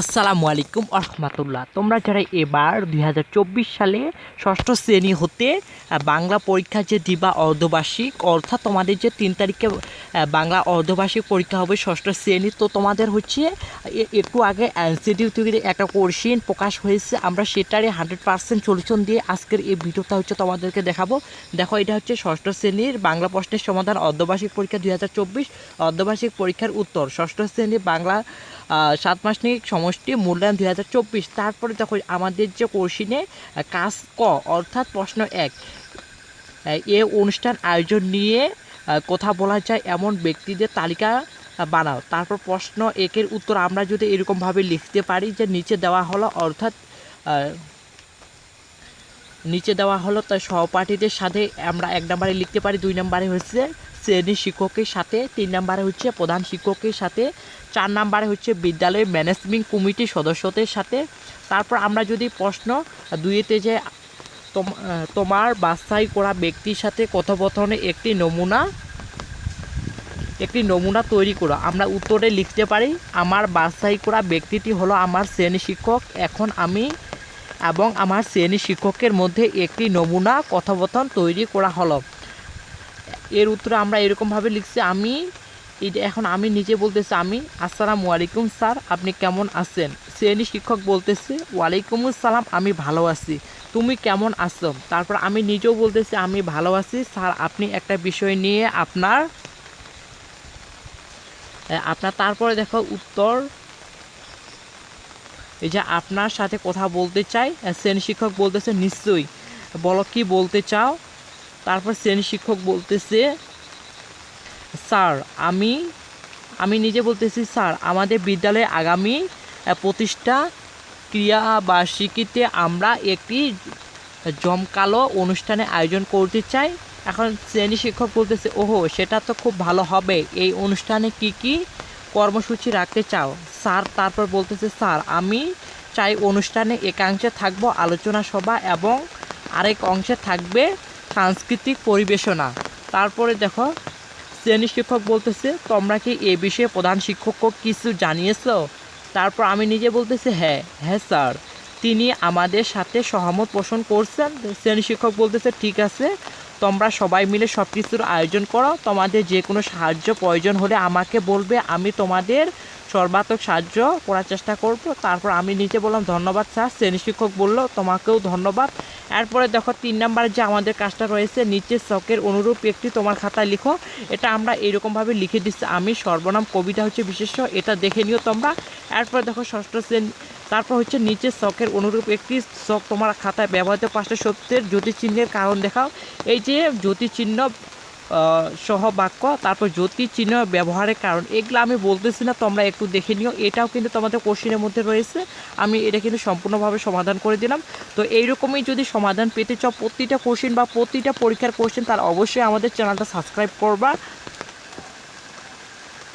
আসসালামু আলাইকুম রহমতুল্লাহ তোমরা যারা এবার দুই হাজার চব্বিশ সালে ষষ্ঠ শ্রেণি হতে বাংলা পরীক্ষা যে দিবা অর্ধবার্ষিক, অর্থাৎ তোমাদের যে তিন তারিখে বাংলা অর্ধবার্ষিক পরীক্ষা হবে ষষ্ঠ শ্রেণি, তো তোমাদের হচ্ছে একটু আগে এনসিডিউ থেকে একটা কোর্সিন প্রকাশ হয়েছে, আমরা সেটারই হান্ড্রেড পার্সেন্ট সলিউশন দিয়ে আজকের এই ভিডিওটা হচ্ছে তোমাদেরকে দেখাবো। দেখো, এটা হচ্ছে ষষ্ঠ শ্রেণির বাংলা প্রশ্নের সমাধান, অর্ধবার্ষিক পরীক্ষা দুই অর্ধবার্ষিক পরীক্ষার উত্তর, ষষ্ঠ শ্রেণির বাংলা সাত মাসনিক সমষ্টি মূল্যায়ন দুই হাজার চব্বিশ। তারপরে দেখো আমাদের যে কোর্সিনে কাজ ক, অর্থাৎ প্রশ্ন এক এ অনুষ্ঠান আয়োজন নিয়ে কথা বলা যায় এমন ব্যক্তিদের তালিকা বানাও। তারপর প্রশ্ন একের উত্তর আমরা যদি এরকমভাবে লিখতে পারি যে নিচে দেওয়া হলো, অর্থাৎ নিচে দেওয়া হলো তার সহপাঠীদের সাথে আমরা এক নম্বরে লিখতে পারি, দুই নম্বরে হচ্ছে শ্রেণি শিক্ষকের সাথে, তিন নম্বরে হচ্ছে প্রধান শিক্ষকের সাথে, চার নম্বরে হচ্ছে বিদ্যালয়ের ম্যানেজমেন্ট কমিটির সদস্যদের সাথে। তারপর আমরা যদি প্রশ্ন দুইতে যে তোম- তোমার বাছাই করা ব্যক্তির সাথে কথোপকথনে একটি নমুনা একটি নমুনা তৈরি করো। আমরা উত্তরে লিখতে পারি, আমার বাছাই করা ব্যক্তিটি হলো আমার শ্রেণি শিক্ষক, এখন আমি এবং আমার শ্রেণি শিক্ষকের মধ্যে একটি নমুনা কথোপকথন তৈরি করা হলো। এর উত্তরে আমরা এরকমভাবে লিখছি, আমি এটা এখন আমি নিজে বলতেছি, আমি, আসসালামু আলাইকুম স্যার, আপনি কেমন আছেন? শ্রেণি শিক্ষক বলতেছে, ওয়ালাইকুম আসসালাম, আমি ভালো আছি। তুমি কেমন আছো? তারপর আমি নিজেও বলতেছি, আমি ভালো আছি। স্যার, আপনি একটা বিষয় নিয়ে আপনার আপনার তারপরে দেখো উত্তর এই যে আপনার সাথে কথা বলতে চাই শ্রেণি শিক্ষক বলতেছে, নিশ্চয়ই। বলো কি বলতে চাও? তারপর শ্রেণি শিক্ষক বলতেছে, স্যার, আমি আমি নিজে বলতেছি, স্যার, আমাদের বিদ্যালয়ে আগামী প্রতিষ্ঠা ক্রিয়া বার্ষিকীতে আমরা একটি জমকালো অনুষ্ঠানে আয়োজন করতে চাই। এখন শ্রেণি শিক্ষক বলতেছে, ওহো, সেটা তো খুব ভালো হবে। এই অনুষ্ঠানে কি কি কর্মসূচি রাখতে চাও। স্যার তারপর বলতেছে, স্যার, আমি চাই অনুষ্ঠানে একাংশে থাকব আলোচনা সভা এবং আরেক অংশে থাকবে সাংস্কৃতিক পরিবেশনা। তারপরে দেখো, শ্রেণি শিক্ষক বলতেছে, তোমরা কি এ বিষয়ে প্রধান শিক্ষককে কিছু জানিয়েছো? তারপর আমি নিজে বলতেছি হ্যাঁ হ্যাঁ স্যার। তিনি আমাদের সাথে সহমত পোষণ করছেন। শ্রেণি শিক্ষক বলতেছে, ঠিক আছে তোমরা সবাই মিলে সব কিছুর আয়োজন করো। তোমাদের যে কোনো সাহায্য প্রয়োজন হলে আমাকে বলবে, আমি তোমাদের সর্বাত্মক সাহায্য করার চেষ্টা করব। তারপর আমি নিজে বললাম, ধন্যবাদ স্যার। শ্রেণি শিক্ষক বলল, তোমাকেও ধন্যবাদ। এরপরে দেখো তিন নাম্বার যে আমাদের কাজটা রয়েছে, নিচের শখের অনুরূপ একটি তোমার খাতায় লিখো। এটা আমরা এরকমভাবে লিখে দিচ্ছি। আমি সর্বনাম কবিতা হচ্ছে বিশেষ এটা দেখে নিও তোমরা। এরপরে দেখো ষষ্ঠ শ্রেণি তারপর হচ্ছে নিচের শখের অনুরূপ একটি শখ তোমার খাতায় ব্যবহৃত পাঁচটা সত্যের জ্যোতিচিহ্নের কারণ দেখাও। এই যে জ্যোতিচিহ্ন সহ বাক্য, তারপর জ্যোতি চিহ্ন ব্যবহারের কারণ, এগুলো আমি বলতেছি না, তোমরা একটু দেখে নিও। এটাও কিন্তু তোমাদের কোশ্চিনের মধ্যে রয়েছে। আমি এটা কিন্তু সম্পূর্ণভাবে সমাধান করে দিলাম। তো এইরকমই যদি সমাধান পেতে চাও প্রতিটা কোশ্চিন বা প্রতিটা পরীক্ষার কোশ্চেন তার অবশ্যই আমাদের চ্যানেলটা সাবস্ক্রাইব করবা।